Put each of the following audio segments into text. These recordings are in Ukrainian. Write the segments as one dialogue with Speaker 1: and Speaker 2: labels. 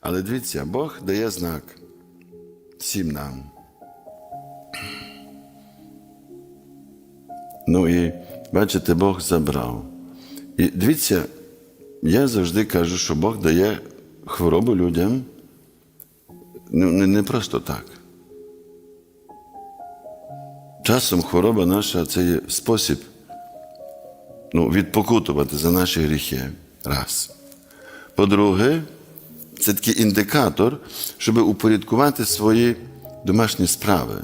Speaker 1: Але дивіться, Бог дає знак всім нам. Ну і бачите, Бог забрав. І дивіться, я завжди кажу, що Бог дає хворобу людям ну, не, не просто так. Часом хвороба наша це є спосіб ну, відпокутувати за наші гріхи. Раз. По-друге, це такий індикатор, щоб упорядкувати свої домашні справи.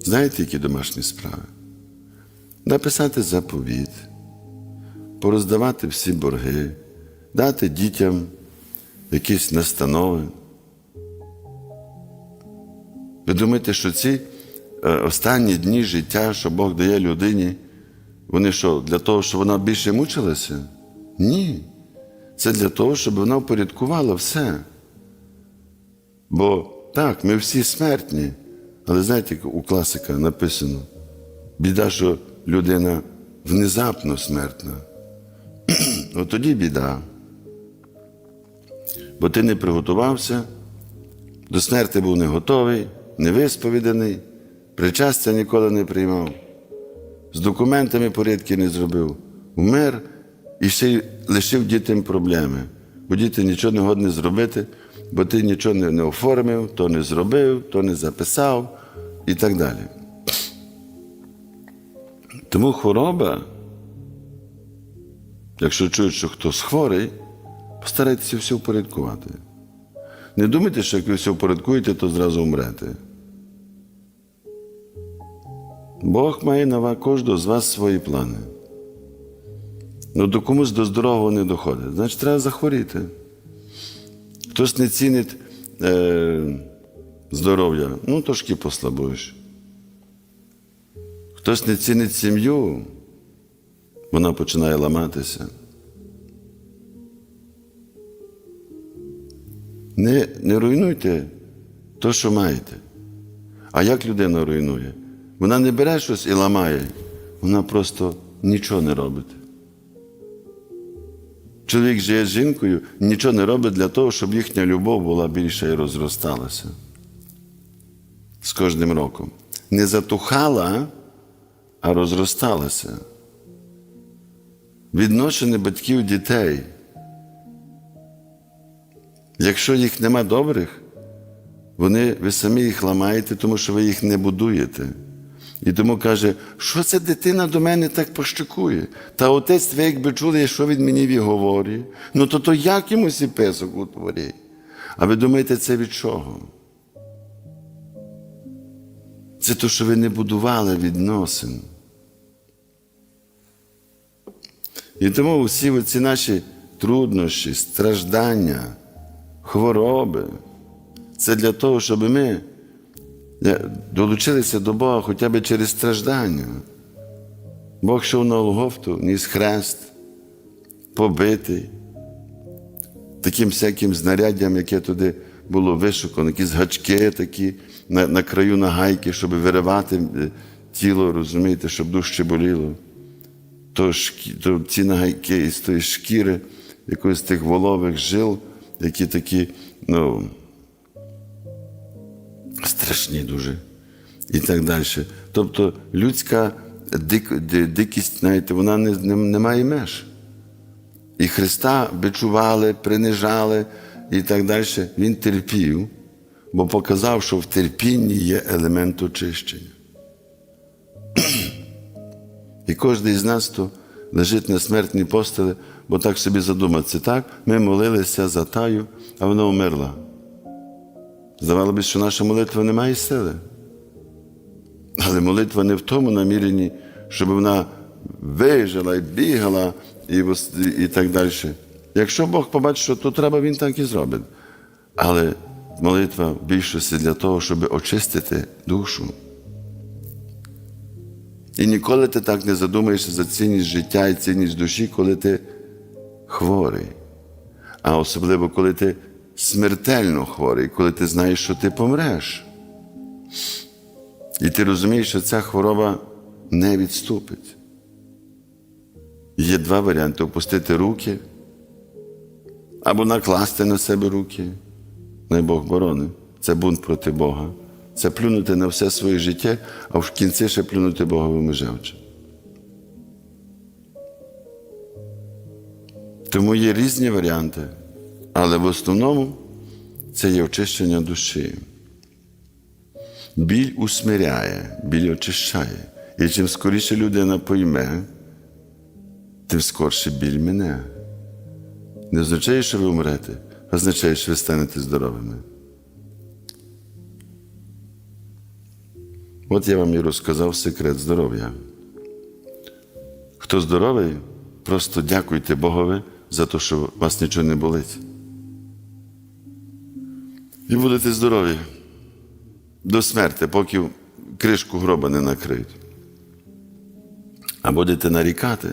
Speaker 1: Знаєте, які домашні справи? Написати заповіт, пороздавати всі борги, дати дітям якісь настанови. Ви думаєте, що ці е, останні дні життя, що Бог дає людині, вони що, для того, щоб вона більше мучилася? Ні. Це для того, щоб вона впорядкувала все. Бо так, ми всі смертні, але знаєте, у класика написано: біда, що людина внезапно смертна. От тоді біда. Бо ти не приготувався, до смерти був не готовий, не висповіданий, причастя ніколи не приймав, з документами порядки не зробив, вмер і ще лишив дітям проблеми, бо діти нічого не годні зробити, бо ти нічого не, не оформив, то не зробив, то не записав і так далі. Тому хвороба, якщо чують, що хтось хворий, постарайтеся все впорядкувати. Не думайте, що як ви все впорядкуєте, то зразу вмрете. Бог має на кожного з вас свої плани. Ну до комусь до здорового не доходить. Значить, треба захворіти. Хтось не цінить е, здоров'я, ну трошки послабуєш. Хтось не цінить сім'ю, вона починає ламатися. Не, не руйнуйте то, що маєте. А як людина руйнує? Вона не бере щось і ламає, вона просто нічого не робить. Чоловік живе з жінкою, нічого не робить для того, щоб їхня любов була більша і розросталася. З кожним роком. Не затухала, а розросталася. Відношення батьків дітей. Якщо їх нема добрих, вони, ви самі їх ламаєте, тому що ви їх не будуєте. І тому каже, що ця дитина до мене так пощекує? Та отець, ви якби чули, що він мені говорить, ну то то як йому сі песок у дворі? А ви думаєте, це від чого? Це то, що ви не будували відносин. І тому всі ці наші труднощі, страждання, хвороби, це для того, щоб ми долучилися до Бога хоча б через страждання. Бог йшов на Голгофту, ніс хрест, побитий, таким всяким знаряддям, яке туди було вишукано, якісь гачки такі на на краю нагайки, щоб виривати е, тіло, розумієте, щоб дужче боліло. То, то ці нагайки із тої шкіри, якоїсь тих волових жил, які такі, ну, страшні дуже. І так далі. Тобто людська дик, дикість, знаєте, вона не, не, не має меж. І Христа бичували, принижали і так далі. Він терпів, бо показав, що в терпінні є елемент очищення. І кожен із нас то лежить на смертній постелі, бо так собі задуматися, так? Ми молилися за таю, а вона вмерла. Здавалося б, що наша молитва не має сили. Але молитва не в тому наміренні, щоб вона вижила і бігала і, і так далі. Якщо Бог побачить, що то треба, Він так і зробить. Але молитва в більшості для того, щоб очистити душу. І ніколи ти так не задумаєшся за цінність життя і цінність душі, коли ти хворий. А особливо, коли ти смертельно хворий, коли ти знаєш, що ти помреш. І ти розумієш, що ця хвороба не відступить. Є два варіанти: опустити руки або накласти на себе руки. Най Бог борони. Це бунт проти Бога. Це плюнути на все своє життя, а в кінці ще плюнути Боговими жевче. Тому є різні варіанти, але в основному це є очищення душі. Біль усмиряє, біль очищає. І чим скоріше людина пойме, тим скорше біль мене. Не означає, що ви умрете, а означає, що ви станете здоровими. От я вам і розказав секрет здоров'я. Хто здоровий, просто дякуйте Богові за те, що вас нічого не болить. І будете здорові до смерти, поки кришку гроба не накриють. А будете нарікати,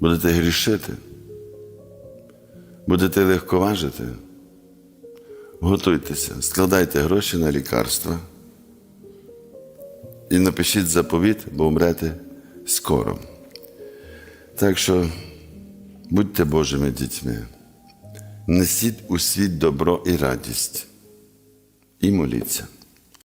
Speaker 1: будете грішити, будете легковажити, готуйтеся, складайте гроші на лікарства і напишіть заповіт, бо умрете скоро. Так що будьте Божими дітьми, несіть у світ добро і радість і моліться.